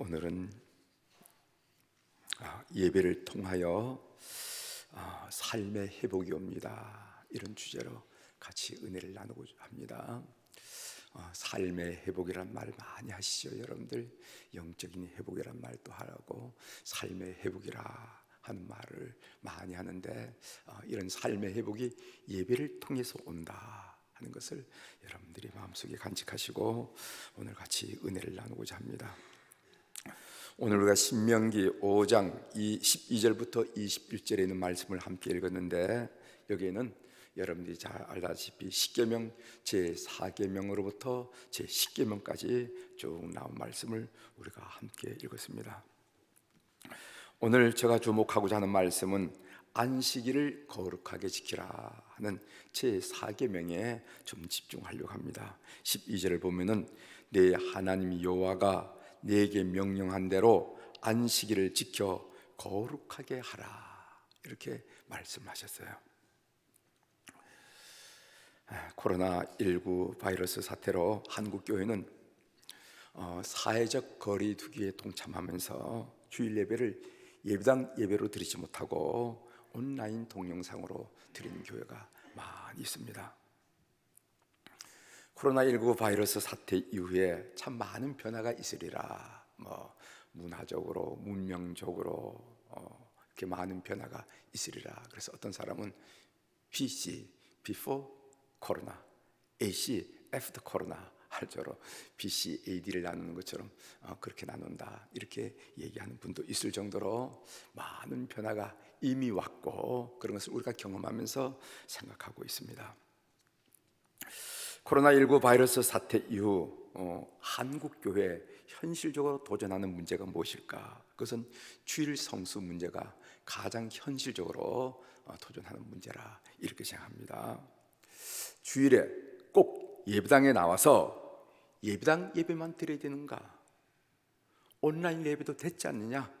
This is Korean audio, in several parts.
오늘은 아, 예배를 통하여 아, 삶의 회복이 옵니다. 이런 주제로 같이 은혜를 나누고자 합니다. 아, 삶의 회복이란 말 많이 하시죠, 여러분들. 영적인 회복이란 말도 하라고 삶의 회복이라 하는 말을 많이 하는데 아, 이런 삶의 회복이 예배를 통해서 온다. 하는 것을 여러분들이 마음속에 간직하시고 오늘 같이 은혜를 나누고자 합니다. 오늘 우리가 신명기 5장 12절부터 21절에 있는 말씀을 함께 읽었는데 여기에는 여러분들이 잘 알다시피 십계명 제 4계명으로부터 제 10계명까지 쭉 나온 말씀을 우리가 함께 읽었습니다. 오늘 제가 주목하고자 하는 말씀은 안식일을 거룩하게 지키라 하는 제 4계명에 좀 집중하려고 합니다. 12절을 보면은 내 하나님 여호와가 내게 명령한 대로 안식일을 지켜 거룩하게 하라 이렇게 말씀하셨어요. 코로나 19 바이러스 사태로 한국 교회는 어, 사회적 거리두기에 동참하면서 주일 예배를 예배당 예배로 드리지 못하고 온라인 동영상으로 드리는 교회가 많이 있습니다. 코로나19 바이러스 사태 이후에 참 많은 변화가 있으리라. 뭐 문화적으로, 문명적으로 어, 이렇게 많은 변화가 있으리라. 그래서 어떤 사람은 BC, before 코로나, AC, after 코로나 할저로 BC, AD를 나누는 것처럼 어, 그렇게 나눈다. 이렇게 얘기하는 분도 있을 정도로 많은 변화가 이미 왔고 그런 것을 우리가 경험하면서 생각하고 있습니다. 코로나19 바이러스 사태 이후 어, 한국 교회 현실적으로 도전하는 문제가 무엇일까? 그것은 주일 성수 문제가 가장 현실적으로 어, 도전하는 문제라 이렇게 생각합니다. 주일에 꼭 예배당에 나와서 예배당 예배만 드려야 되는가? 온라인 예배도 됐지 않느냐?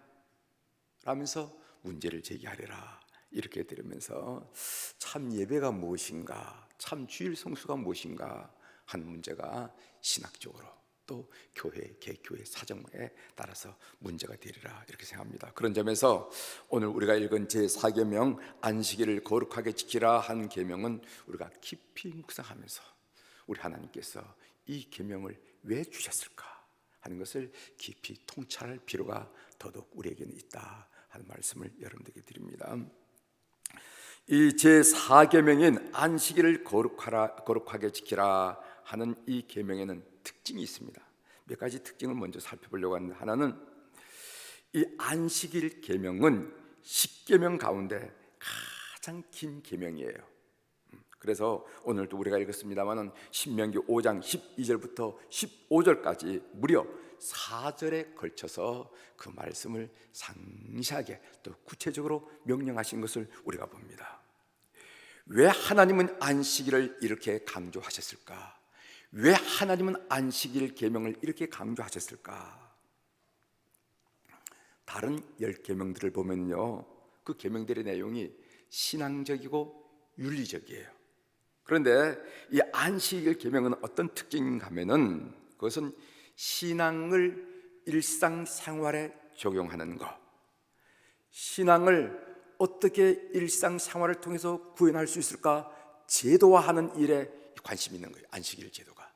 라면서 문제를 제기하리라 이렇게 들으면서 참 예배가 무엇인가? 참 주일 성수가 무엇인가 하는 문제가 신학적으로 또 교회 개교회 사정에 따라서 문제가 되리라 이렇게 생각합니다. 그런 점에서 오늘 우리가 읽은 제 4계명 안식일을 거룩하게 지키라 한 계명은 우리가 깊이 묵상하면서 우리 하나님께서 이 계명을 왜 주셨을까 하는 것을 깊이 통찰할 필요가 더더욱 우리에게는 있다 하는 말씀을 여러분들에게 드립니다. 이 제 4계명인 안식일을 거룩하라 거룩하게 지키라 하는 이 계명에는 특징이 있습니다. 몇 가지 특징을 먼저 살펴보려고 하는데 하나는 이 안식일 계명은 10계명 가운데 가장 긴 계명이에요. 음, 그래서 오늘도 우리가 읽었습니다만은 신명기 5장 12절부터 15절까지 무려 4절에 걸쳐서 그 말씀을 상세하게 또 구체적으로 명령하신 것을 우리가 봅니다. 왜 하나님은 안식일을 이렇게 강조하셨을까? 왜 하나님은 안식일 계명을 이렇게 강조하셨을까? 다른 열 계명들을 보면요. 그 계명들의 내용이 신앙적이고 윤리적이에요. 그런데 이 안식일 계명은 어떤 특징인가 하면은 그것은 신앙을 일상생활에 적용하는 것. 신앙을 어떻게 일상생활을 통해서 구현할 수 있을까? 제도화하는 일에 관심 있는 거예요. 안식일 제도가.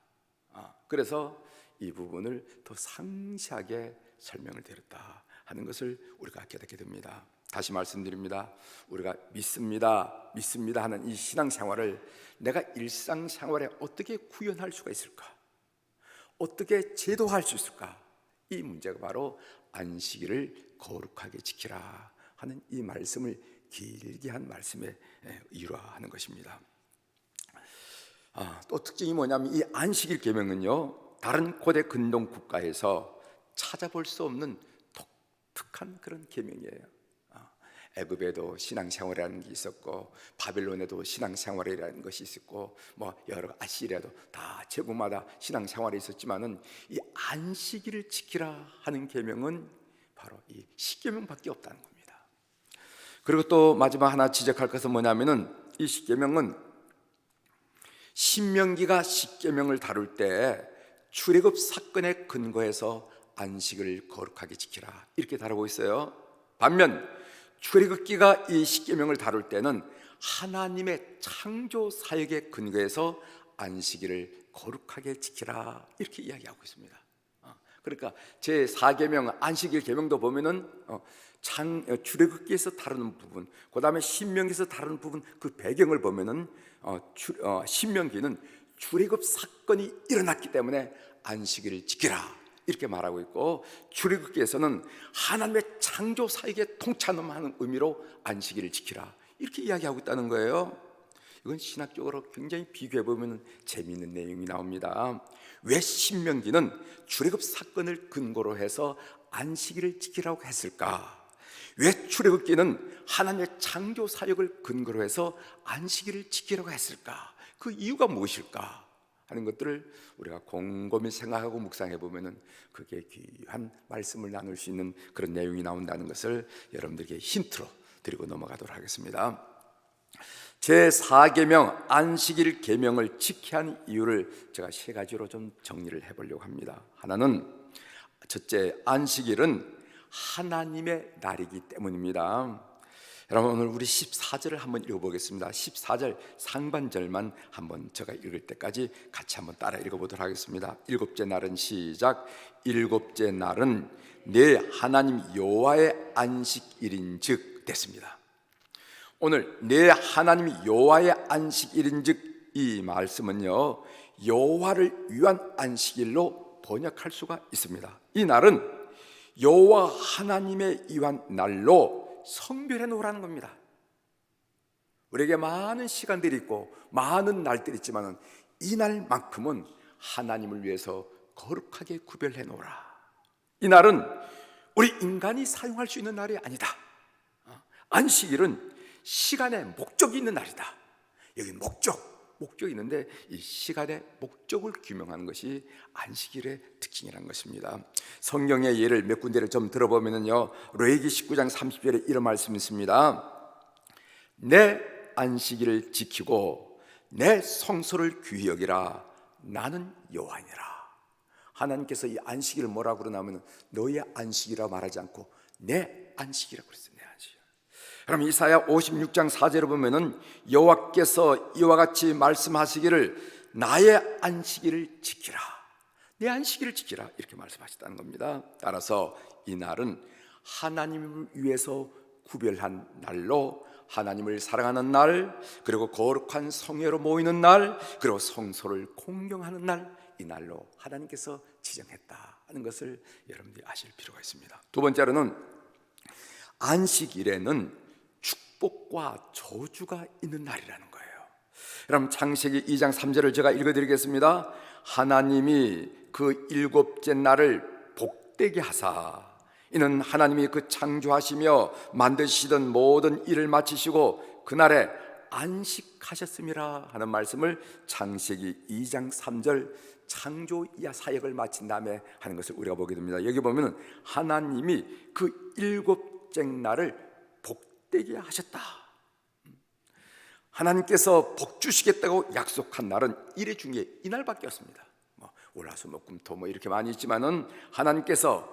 아, 그래서 이 부분을 더 상세하게 설명을 드렸다 하는 것을 우리가 깨닫게 됩니다. 다시 말씀드립니다. 우리가 믿습니다, 믿습니다 하는 이 신앙생활을 내가 일상생활에 어떻게 구현할 수가 있을까? 어떻게 제도할 수 있을까? 이 문제가 바로 안식일을 거룩하게 지키라 하는 이 말씀을 길게 한 말씀에 일화하는 것입니다. 아, 또 특징이 뭐냐면 이 안식일 계명은요 다른 고대 근동 국가에서 찾아볼 수 없는 독특한 그런 계명이에요. 애굽에도 신앙생활이라는 게 있었고 바벨론에도 신앙생활이라는 것이 있었고 뭐 여러 아시리아도 다 제국마다 신앙생활이 있었지만은 이 안식일을 지키라 하는 계명은 바로 이 십계명밖에 없다는 겁니다. 그리고 또 마지막 하나 지적할 것은 뭐냐면은 이 십계명은 신명기가 십계명을 다룰 때 출애굽 사건에 근거해서 안식을 거룩하게 지키라 이렇게 다루고 있어요. 반면 출애굽 기가 이 십계명을 다룰 때는 하나님의 창조 사역에 근거해서 안식일을 거룩하게 지키라 이렇게 이야기하고 있습니다. 어, 그러니까 제 4계명 안식일 계명도 보면은 어, 창 어, 출애굽기에서 다루는 부분, 그다음에 신명기에서 다루는 부분 그 배경을 보면은 신명기는 출애굽 사건이 일어났기 때문에 안식일을 지키라 이렇게 말하고 있고 출애굽기에서는 하나님의 창조 사역에 통참하는 의미로 안식일을 지키라 이렇게 이야기하고 있다는 거예요. 이건 신학적으로 굉장히 비교해 보면 재미있는 내용이 나옵니다. 왜 신명기는 출애굽 사건을 근거로 해서 안식일을 지키라고 했을까? 왜 출애굽기는 하나님의 창조 사역을 근거로 해서 안식일을 지키라고 했을까? 그 이유가 무엇일까? 하는 것들을 우리가 곰곰이 생각하고 묵상해 보면은 그게 귀한 말씀을 나눌 수 있는 그런 내용이 나온다는 것을 여러분들에게 힌트로 드리고 넘어가도록 하겠습니다. 제 4계명 안식일 계명을 지켜야 하는 이유를 제가 세 가지로 좀 정리를 해 보려고 합니다. 하나는 첫째 안식일은 하나님의 날이기 때문입니다. 여러분 오늘 우리 14절을 한번 읽어보겠습니다. 14절 상반절만 한번 제가 읽을 때까지 같이 한번 따라 읽어보도록 하겠습니다. 일곱째 날은 시작. 일곱째 날은 내 하나님 여호와의 안식일인즉 됐습니다. 오늘 내 하나님 여호와의 안식일인즉 이 말씀은요 여호와를 위한 안식일로 번역할 수가 있습니다. 이 날은 여호와 하나님의 위한 날로 성별해 놓으라는 겁니다. 우리에게 많은 시간들이 있고 많은 날들이 있지만은 이 날만큼은 하나님을 위해서 거룩하게 구별해 놓으라. 이 날은 우리 인간이 사용할 수 있는 날이 아니다. 어? 안식일은 시간의 목적이 있는 날이다. 여기 목적, 목적이 있는데 이 시간의 목적을 규명하는 것이 안식일의 특징이라는 것입니다. 성경의 예를 몇 군데를 좀 들어보면요. 레이기 19장 30절에 이런 말씀이 있습니다. 내 안식일을 지키고 내 성소를 귀히 여기라 나는 여호와니라. 하나님께서 이 안식일을 뭐라고 그러냐면 너의 안식이라 말하지 않고 내 안식이라고 그랬어요. 그럼 이사야 56장 4절을 보면은 여호와께서 이와 같이 말씀하시기를 나의 안식일을 지키라. 내 안식일을 지키라. 이렇게 말씀하셨다는 겁니다. 따라서 이 날은 하나님을 위해서 구별한 날로 하나님을 사랑하는 날, 그리고 거룩한 성회로 모이는 날, 그리고 성소를 공경하는 날, 이 날로 하나님께서 지정했다 하는 것을 여러분들이 아실 필요가 있습니다. 두 번째로는 안식일에는 축복과 저주가 있는 날이라는 거예요. 그럼 창세기 2장 3절을 제가 읽어드리겠습니다. 하나님이 그 일곱째 날을 복되게 하사 이는 하나님이 그 창조하시며 만드시던 모든 일을 마치시고 그날에 안식하셨음이라 하는 말씀을 창세기 2장 3절 창조 이하 사역을 마친 다음에 하는 것을 우리가 보게 됩니다. 여기 보면은 하나님이 그 일곱째 날을 복 되게 하셨다. 하나님께서 복 주시겠다고 약속한 날은 일회 중에 이날밖에 없습니다. 뭐 월화수목금토 뭐 이렇게 많이 있지만은 하나님께서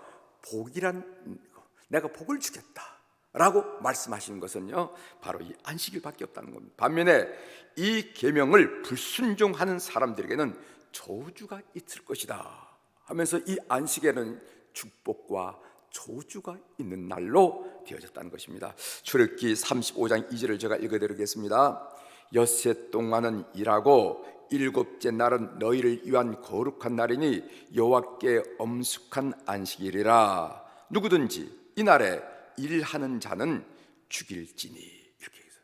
복이란 내가 복을 주겠다라고 말씀하시는 것은요 바로 이 안식일밖에 없다는 겁니다. 반면에 이 계명을 불순종하는 사람들에게는 저주가 있을 것이다 하면서 이 안식에는 축복과 저주가 있는 날로 되어졌다는 것입니다. 출애굽기 35장 2절을 제가 읽어 드리겠습니다. 엿새 동안은 일하고 일곱째 날은 너희를 위한 거룩한 날이니 여호와께 엄숙한 안식일이라 누구든지 이 날에 일하는 자는 죽일지니 이렇게 해서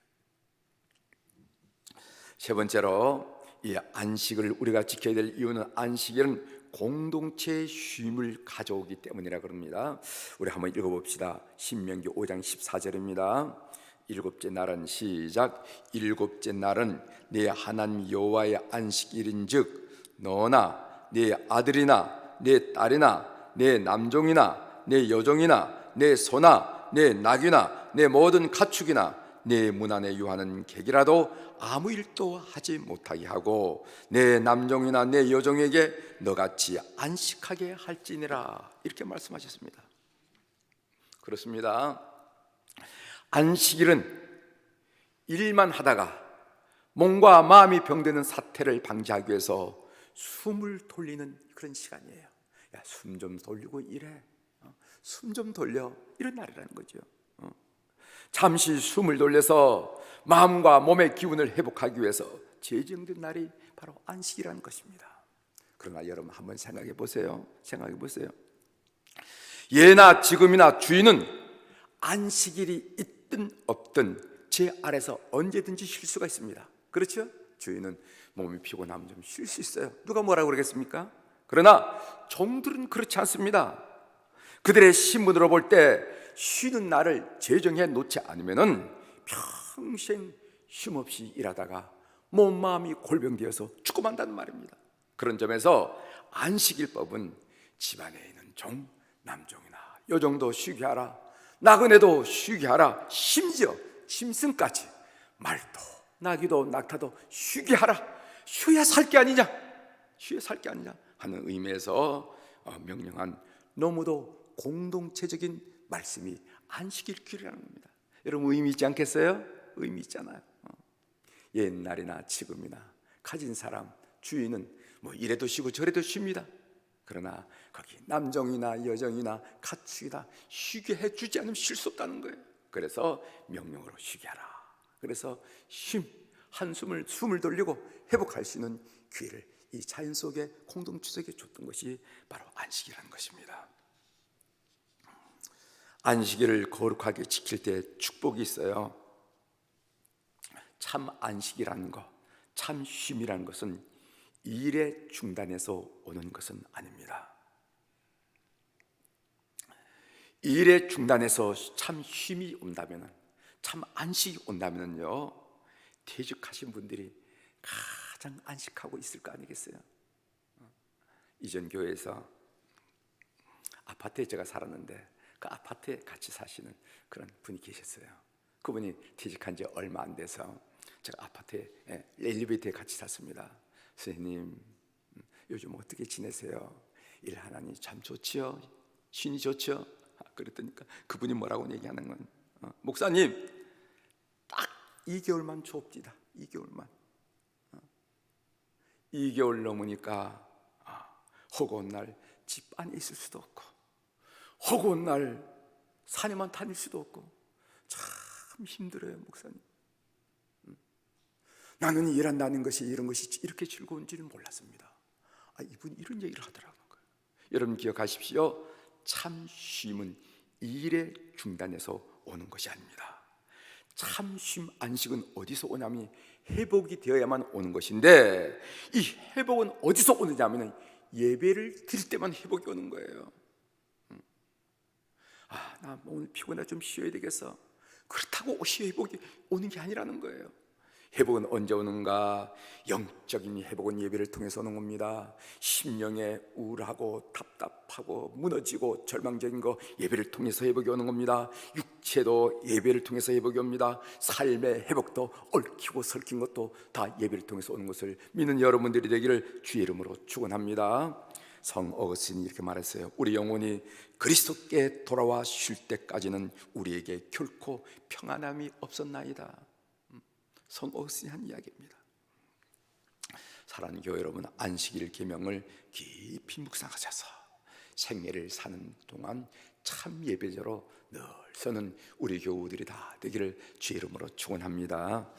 세 번째로 이 안식을 우리가 지켜야 될 이유는 안식일은 공동체의 쉼을 가져오기 때문이라 그럽니다. 우리 한번 읽어봅시다. 신명기 5장 14절입니다. 일곱째 날은 시작 일곱째 날은 네 하나님 여호와의 안식일인즉 너나 네 아들이나 네 딸이나 네 남종이나 네 여종이나 네 소나 네 낙이나 네 모든 가축이나 내 문 안에 유하는 객이라도 아무 일도 하지 못하게 하고 내 남종이나 내 여종에게 너같이 안식하게 할지니라 이렇게 말씀하셨습니다. 그렇습니다. 안식일은 일만 하다가 몸과 마음이 병드는 사태를 방지하기 위해서 숨을 돌리는 그런 시간이에요. 야, 숨 좀 돌리고 일해. 숨 좀 돌려. 이런 날이라는 거죠. 어. 잠시 숨을 돌려서 마음과 몸의 기운을 회복하기 위해서 제정된 날이 바로 안식이라는 것입니다. 그러나 여러분 한번 생각해 보세요. 생각해 보세요. 예나 지금이나 주인은 안식일이 있든 없든 제 아래서 언제든지 쉴 수가 있습니다. 그렇죠? 주인은 몸이 피곤하면 좀 쉴 수 있어요. 누가 뭐라고 그러겠습니까? 그러나 종들은 그렇지 않습니다. 그들의 신분으로 볼 때 쉬는 날을 제정해 놓지 않으면은 평생 쉼없이 일하다가 몸 마음이 골병되어서 죽고만다는 말입니다. 그런 점에서 안식일법은 집안에 있는 종 남종이나 여종도 쉬게 하라 나그네도 쉬게 하라 심지어 짐승까지 말도 나귀도 낙타도 쉬게 하라. 쉬어야 살 게 아니냐? 쉬어야 살 게 아니냐? 하는 의미에서 어, 명령한 너무도 공동체적인 말씀이 안식일길이라는 겁니다 여러분 의미 있지 않겠어요? 의미 있잖아요 어. 옛날이나 지금이나 가진 사람 주인은 뭐 이래도 쉬고 저래도 쉽니다 그러나 거기 남정이나 여정이나 가축이나 쉬게 해주지 않으면 쉴 수 없다는 거예요. 그래서 명령으로 쉬게 하라. 그래서 쉼, 한숨을 숨을 돌리고 회복할 수 있는 기회를 이 자연 속에 공동체에게 줬던 것이 바로 안식이라는 것입니다. 안식일을 거룩하게 지킬 때 축복이 있어요. 참 안식이라는 것, 참 쉼이라는 것은 일의 중단에서 오는 것은 아닙니다. 일의 중단에서 참 쉼이 온다면, 참 안식이 온다면요, 퇴직하신 분들이 가장 안식하고 있을 거 아니겠어요? 이전 교회에서 아파트에 제가 살았는데 그 아파트에 같이 사시는 그런 분이 계셨어요. 그분이 퇴직한 지 얼마 안 돼서 제가 아파트에 예, 엘리베이터에 같이 샀습니다. 선생님, 음, 요즘 어떻게 지내세요? 일 하나니 참 좋지요? 쉰이 좋지요? 아, 그랬더니까 그분이 뭐라고 얘기하는 건 어, 목사님 딱 2개월만 좁디다 2개월만 어, 2개월 넘으니까 아, 허구한 날집 안에 있을 수도 없고 허구한 날 산에만 다닐 수도 없고 참 힘들어요 목사님 나는 일한다는 것이 이런 것이 이렇게 즐거운지는 몰랐습니다. 아, 이분이 이런 얘기를 하더라고요. 여러분 기억하십시오. 참 쉼은 일의 중단에서 오는 것이 아닙니다. 참 쉼, 안식은 어디서 오냐면 회복이 되어야만 오는 것인데 이 회복은 어디서 오느냐면 예배를 드릴 때만 회복이 오는 거예요. 음. 아, 나 오늘 피곤해 좀 쉬어야 되겠어. 그렇다고 옷이 회복이 오는 게 아니라는 거예요. 회복은 언제 오는가? 영적인 회복은 예배를 통해서 오는 겁니다. 심령에 우울하고 답답하고 무너지고 절망적인 거 예배를 통해서 회복이 오는 겁니다. 육체도 예배를 통해서 회복이 옵니다. 삶의 회복도 얽히고 설킨 것도 다 예배를 통해서 오는 것을 믿는 여러분들이 되기를 주의 이름으로 축원합니다. 성 어거스틴이 이렇게 말했어요. 우리 영혼이 그리스도께 돌아와 쉴 때까지는 우리에게 결코 평안함이 없었나이다. 성 어거스틴이 한 이야기입니다. 사랑하는 교회 여러분, 안식일 계명을 깊이 묵상하셔서 생애를 사는 동안 참 예배자로 늘 서는 우리 교우들이 다 되기를 주의 이름으로 축원합니다.